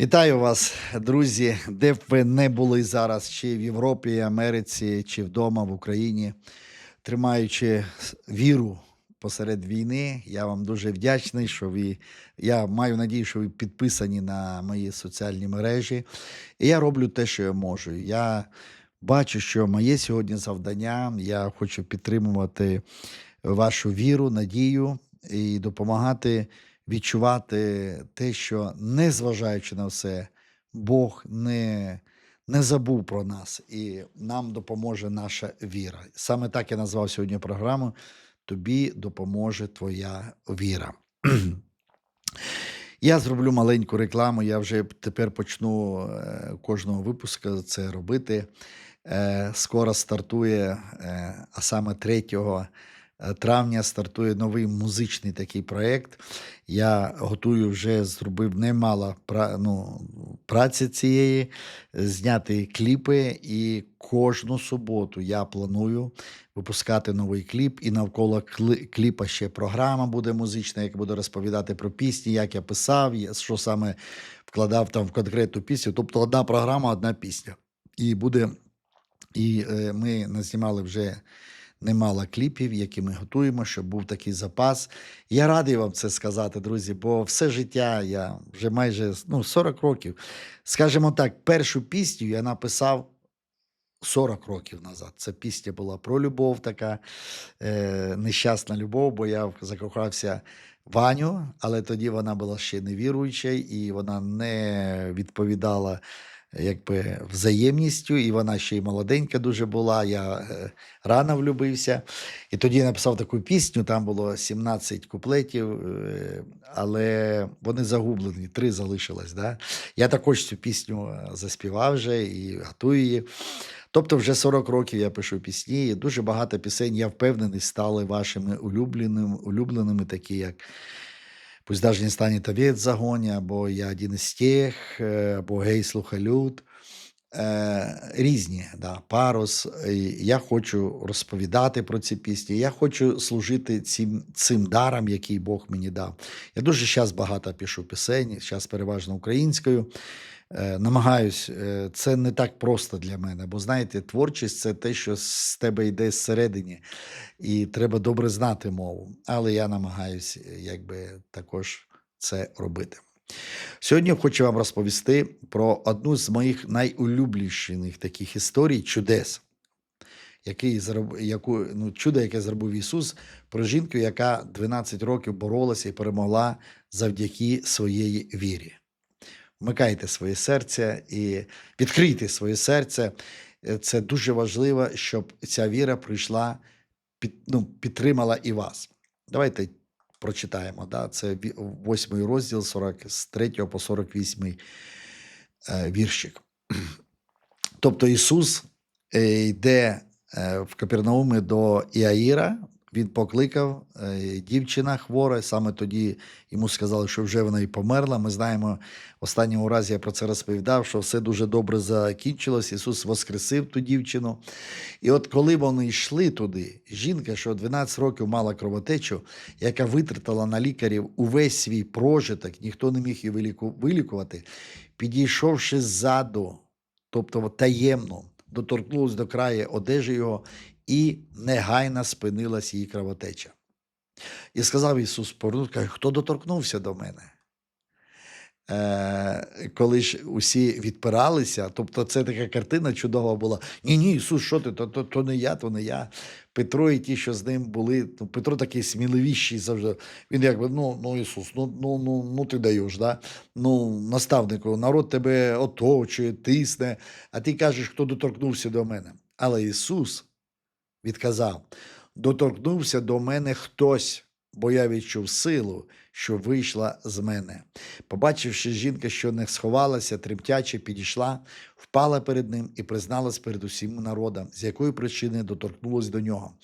Вітаю вас, друзі, де б ви не були зараз, чи в Європі, Америці, чи вдома в Україні, тримаючи віру посеред війни. Я вам дуже вдячний, що ви. Я маю надію, що ви підписані на мої соціальні мережі. І я роблю те, що я можу. Я бачу, що моє сьогодні завдання. Я хочу підтримувати вашу віру, надію і допомагати відчувати те, що незважаючи на все, Бог не, не забув про нас, і нам допоможе наша віра. Саме так я назвав сьогодні програму. Тобі допоможе твоя віра. Я зроблю маленьку рекламу. Я вже тепер почну е, кожного випуску це робити. Е, Скоро стартує, е, а саме 3 е, травня стартує новий музичний такий проєкт. Я готую вже зробив немало ну, праці цієї, е, зняти кліпи, і кожну суботу я планую випускати новий кліп. І навколо кліпа ще програма буде музична, яка буде розповідати про пісні, як я писав, що саме вкладав там в конкретну пісню. Тобто одна програма, одна пісня. І буде. І е, ми назнімали вже немало кліпів, які ми готуємо, щоб був такий запас. Я радий вам це сказати, друзі, бо все життя я вже майже ну, 40 років. Скажімо так, першу пісню я написав 40 років назад. Це пісня була про любов, така е, нещасна любов, бо я закохався Ваню, але тоді вона була ще невіруюча, і вона не відповідала якби взаємністю, і вона ще й молоденька дуже була. Я е, рано влюбився. І тоді написав таку пісню, там було 17 куплетів, е, але вони загублені, три залишилось. Да? Я також цю пісню е, заспівав вже і готую її. Тобто, вже 40 років я пишу пісні, і дуже багато пісень, я впевнений, стали вашими улюбленими, улюбленими, такі як Пусть даже не станет овец в загоні, або Я один із тих, е, або Гей, слухай люд. Е, різні, да, парус. Я хочу розповідати про ці пісні. Я хочу служити цим, цим даром, який Бог мені дав. Я дуже зараз багато пишу пісень, зараз переважно українською. Е, намагаюсь, е, це не так просто для мене, бо знаєте, творчість це те, що з тебе йде зсередині, і треба добре знати мову. Але я намагаюся якби також це робити. Сьогодні хочу вам розповісти про одну з моїх найулюбленіших таких історій чудес, який яку, ну, чудо, яке зробив Ісус, про жінку, яка 12 років боролася і перемогла завдяки своєї вірі. Вмикайте своє серце і відкрийте своє серце. Е, Це дуже важливо, щоб ця віра прийшла, під, ну, підтримала і вас. Давайте прочитаємо. Да? Це ві- восьмий розділ 40, з 3 по 48 е, віршик. Тобто Ісус е, йде в Капернаумі до Іаїра, він покликав е, дівчина хвора. Саме тоді йому сказали, що вже вона і померла. Ми знаємо, в останньому разі я про це розповідав, що все дуже добре закінчилось. Ісус воскресив ту дівчину. І от коли вони йшли туди, жінка, що 12 років мала кровотечу, яка витратила на лікарів увесь свій прожиток, ніхто не міг її вилікувати, підійшовши ззаду, тобто таємно, доторкнулась до краю одежі його, і негайно спинилась її кровотеча. І сказав Ісус, повернув, каже, хто доторкнувся до мене? Е, коли ж усі відпиралися, тобто це така картина чудова була. Ні, ні, Ісус, що ти? То, то, то не я, то не я. Петро і ті, що з ним були, ну, Петро такий сміливіший завжди. Він якби, ну, ну Ісус, ну, ну, ну, ну ти даєш, да? ну, наставнику, народ тебе оточує, тисне, а ти кажеш, хто доторкнувся до мене. Але Ісус відказав: доторкнувся до мене хтось, бо я відчув силу, що вийшла з мене. Побачивши жінка, що не сховалася, тремтяче підійшла, впала перед ним і призналась перед усім народом, з якої причини доторкнулась до нього,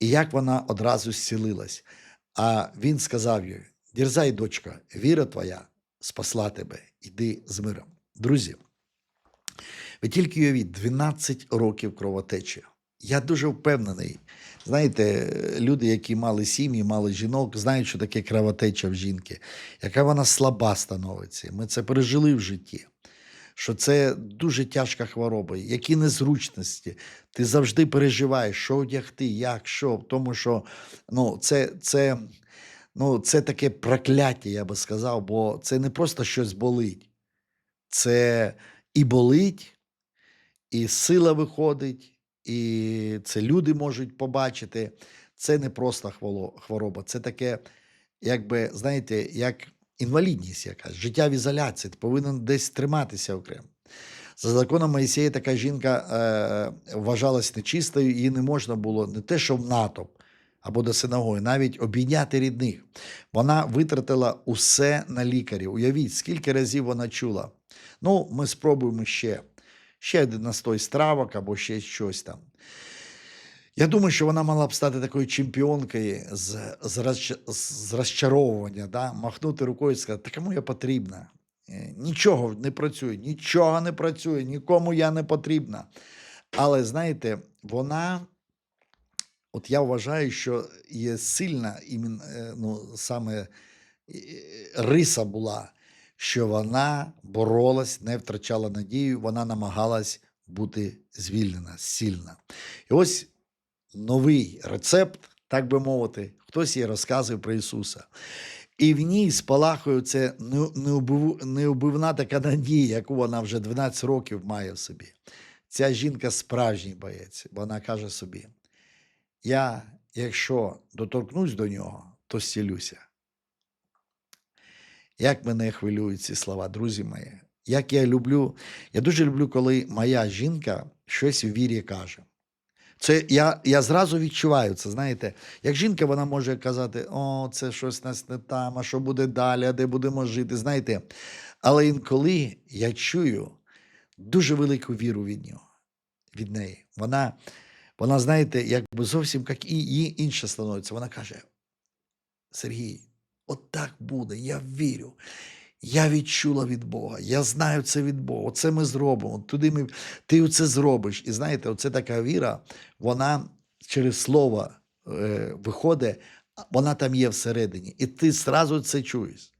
і як вона одразу зцілилась. А він сказав їй: Дірзай, дочка, віра твоя спасла тебе, іди з миром. Друзі, ви тільки уявіть, 12 років кровотечі. Я дуже впевнений. Знаєте, люди, які мали сім'ї, мали жінок, знають, що таке кровотеча в жінки, яка вона слаба становиться. Ми це пережили в житті. Що це дуже тяжка хвороба, які незручності. Ти завжди переживаєш, що одягти, як, що. Тому що ну, це, це, ну, це таке прокляття, я би сказав, бо це не просто щось болить. Це і болить, і сила виходить, і це люди можуть побачити. Це не просто хвороба, це таке, якби, знаєте, як інвалідність якась, життя в ізоляції. Ти повинен десь триматися окремо. За законом Моїсея така жінка е, вважалась нечистою, її не можна було не те, що в натовп або до синагоги, навіть обійняти рідних. Вона витратила усе на лікарів. Уявіть, скільки разів вона чула. Ну, ми спробуємо ще. Ще один настой стравок або ще щось там. Я думаю, що вона мала б стати такою чемпіонкою з, з, розч- з розчаровування, да? махнути рукою і сказати, та кому я потрібна? Е, Нічого не працює, нічого не працює, нікому я не потрібна. Але знаєте, вона, от я вважаю, що є сильна е, ну, саме е, риса була, що вона боролась, не втрачала надію, вона намагалась бути звільнена, сильна. І ось новий рецепт, так би мовити, хтось їй розказує про Ісуса. І в ній спалахує це не- неубив- неубивна така надія, яку вона вже 12 років має в собі. Ця жінка справжній боєць. Вона каже собі: Я, якщо доторкнусь до нього, то зцілюся. Як мене хвилюють ці слова, друзі мої. Як я люблю, я дуже люблю, коли моя жінка щось у вірі каже. Це я, я зразу відчуваю це. Знаєте, як жінка, вона може казати: о, це щось нас не там, а що буде далі, а де будемо жити. Знаєте, але інколи я чую дуже велику віру від нього, від неї. Вона, вона знаєте, якби зовсім як і її інша становиться. Вона каже: Сергій, от буде, я вірю. Я відчула від Бога, я знаю це від Бога. Це ми зробимо. Туди ми, ти це зробиш. І знаєте, оце така віра, вона через слово е, виходить, вона там є всередині. І ти зразу це чуєш.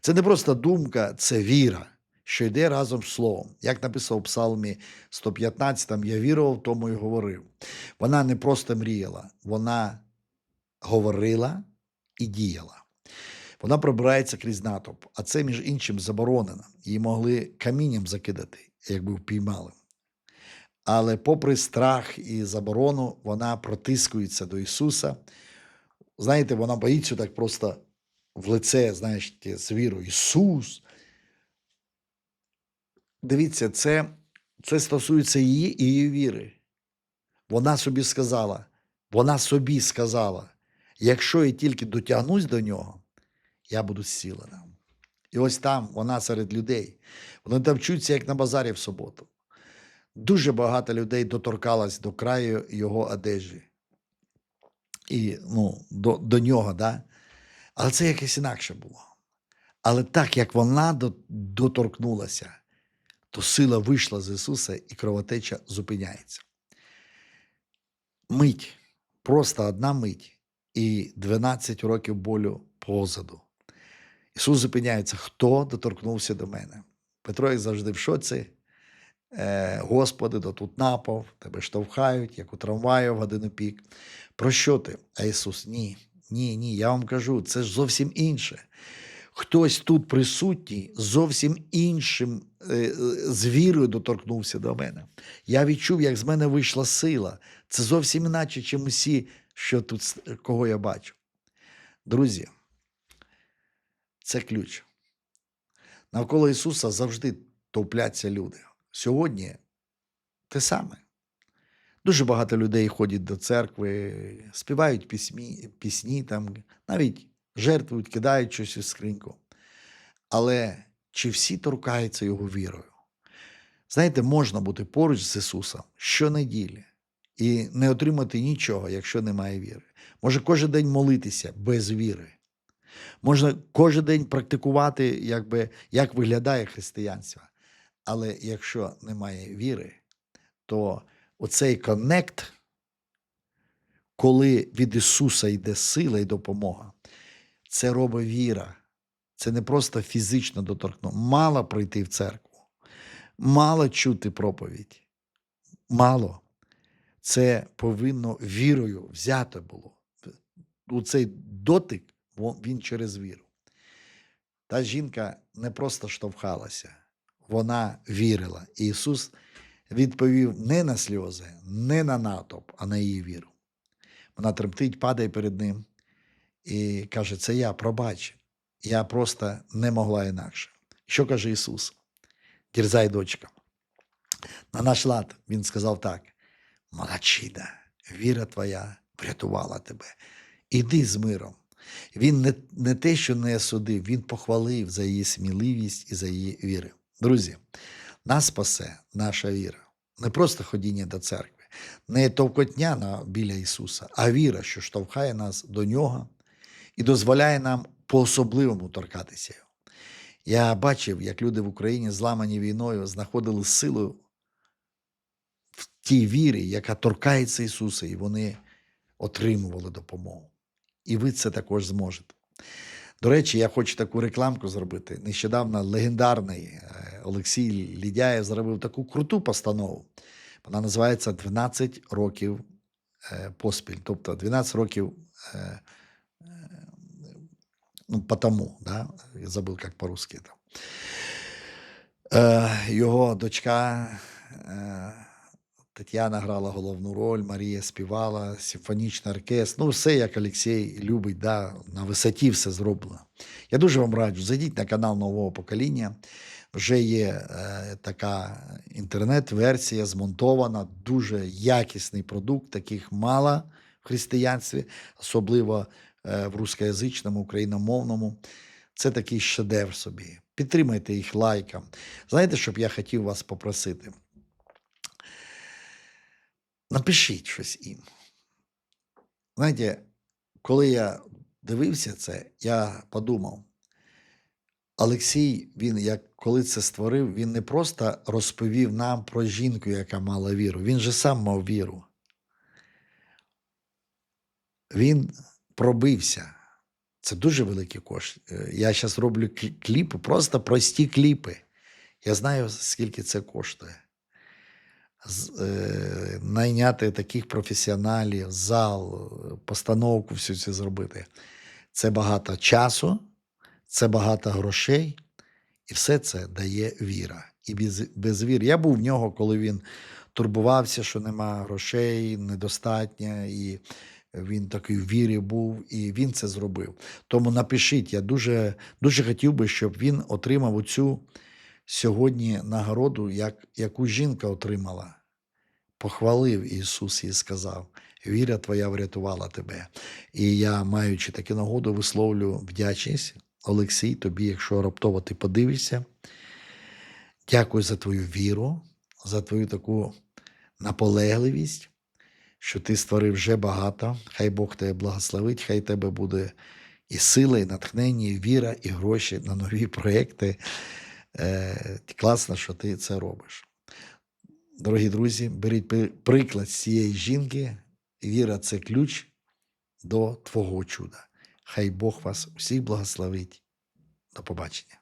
Це не просто думка, це віра, що йде разом з словом. Як написав в Псалмі 115, там я вірував, тому і говорив. Вона не просто мріяла, вона говорила і діяла. Вона пробирається крізь натовп, а це, між іншим, заборонено. Її могли камінням закидати, якби впіймали. Але, попри страх і заборону, вона протискується до Ісуса. Знаєте, вона боїться так просто в лице, знаєш, з вірою. Ісус. Дивіться, це, це стосується її і її віри. Вона собі сказала, вона собі сказала, якщо я тільки дотягнусь до нього, я буду зцілена. І ось там вона серед людей. Вони там вчуться, як на базарі в суботу. Дуже багато людей доторкалось до краю його одежі. І ну, до, до нього, да? але це якесь інакше було. Але так як вона доторкнулася, то сила вийшла з Ісуса і кровотеча зупиняється. Мить, просто одна мить, і 12 років болю позаду. Ісус зупиняється, хто доторкнувся до мене. Петро, як завжди, в шоці. Е, Господи, то тут напав, тебе штовхають, як у трамваю в годину пік. Про що ти? А Ісус, ні, ні, ні, я вам кажу, це ж зовсім інше. Хтось тут присутній зовсім іншим е, е, з вірою доторкнувся до мене. Я відчув, як з мене вийшла сила. Це зовсім іначе, чим усі, що тут, кого я бачу. Друзі, це ключ. Навколо Ісуса завжди товпляться люди. Сьогодні те саме. Дуже багато людей ходять до церкви, співають пісні, пісні там, навіть жертвують, кидають щось у скриньку. Але чи всі торкаються його вірою? Знаєте, можна бути поруч з Ісусом щонеділі і не отримати нічого, якщо немає віри. Може кожен день молитися без віри. Можна кожен день практикувати, якби, як виглядає християнство. Але якщо немає віри, то оцей коннект коли від Ісуса йде сила і допомога, це робить віра. Це не просто фізично доторкнути. Мало прийти в церкву, мало чути проповідь. Мало. Це повинно вірою взято було. У цей дотик він через віру. Та жінка не просто штовхалася, вона вірила. І Ісус відповів не на сльози, не на натовп, а на її віру. Вона тремтить, падає перед ним і каже: Це я, пробач. Я просто не могла інакше. Що каже Ісус? Дірзай, дочка. На наш лад він сказав так: Молодчина, віра твоя врятувала тебе. Іди з миром. Він не, не те, що не судив, він похвалив за її сміливість і за її віру. Друзі, нас спасе наша віра. Не просто ходіння до церкви, не товкотня на- біля Ісуса, а віра, що штовхає нас до Нього і дозволяє нам по-особливому торкатися Його. Я бачив, як люди в Україні, зламані війною, знаходили силу в тій вірі, яка торкається Ісуса, і вони отримували допомогу. І ви це також зможете. До речі, я хочу таку рекламку зробити. Нещодавно легендарний е, Олексій Лідяєв зробив таку круту постанову. Вона називається 12 років е, поспіль. Тобто 12 років е, ну, потому, да? я забув, як по-русски його дочка Тетяна грала головну роль, Марія співала, симфонічний оркестр. Ну, все, як Олексій любить, да, на висоті все зроблено. Я дуже вам раджу, зайдіть на канал нового покоління. Вже є е, така інтернет-версія змонтована, дуже якісний продукт, таких мало в християнстві, особливо е, в рускоязичному, україномовному. Це такий шедевр собі. Підтримайте їх лайком. Знаєте, що б я хотів вас попросити? Напишіть щось їм. Знаєте, коли я дивився це, я подумав, Олексій, він як коли це створив, він не просто розповів нам про жінку, яка мала віру. Він же сам мав віру. Він пробився. Це дуже великий кошт. Е, Я зараз роблю клі- кліпи, просто прості кліпи. Я знаю, скільки це коштує. Е, найняти таких професіоналів, зал, постановку всю цю зробити. Це багато часу, це багато грошей, і все це дає віра. І без, без віри. Я був в нього, коли він турбувався, що нема грошей, недостатньо, і він такий в вірі був, і він це зробив. Тому напишіть, я дуже, дуже хотів би, щоб він отримав оцю сьогодні нагороду, як, яку жінка отримала. Похвалив Ісус і сказав: Віра твоя врятувала тебе. І я, маючи таку нагоду, висловлю вдячність, Олексій, тобі, якщо раптово ти подивишся. Дякую за твою віру, за твою таку наполегливість, що ти створив вже багато. Хай Бог тебе благословить, хай тебе буде і сила, і натхнення, і віра, і гроші на нові проекти. Е, класно, що ти це робиш. Дорогі друзі, беріть приклад з цієї жінки. Віра це ключ до Твого чуда. Хай Бог вас усіх благословить. До побачення.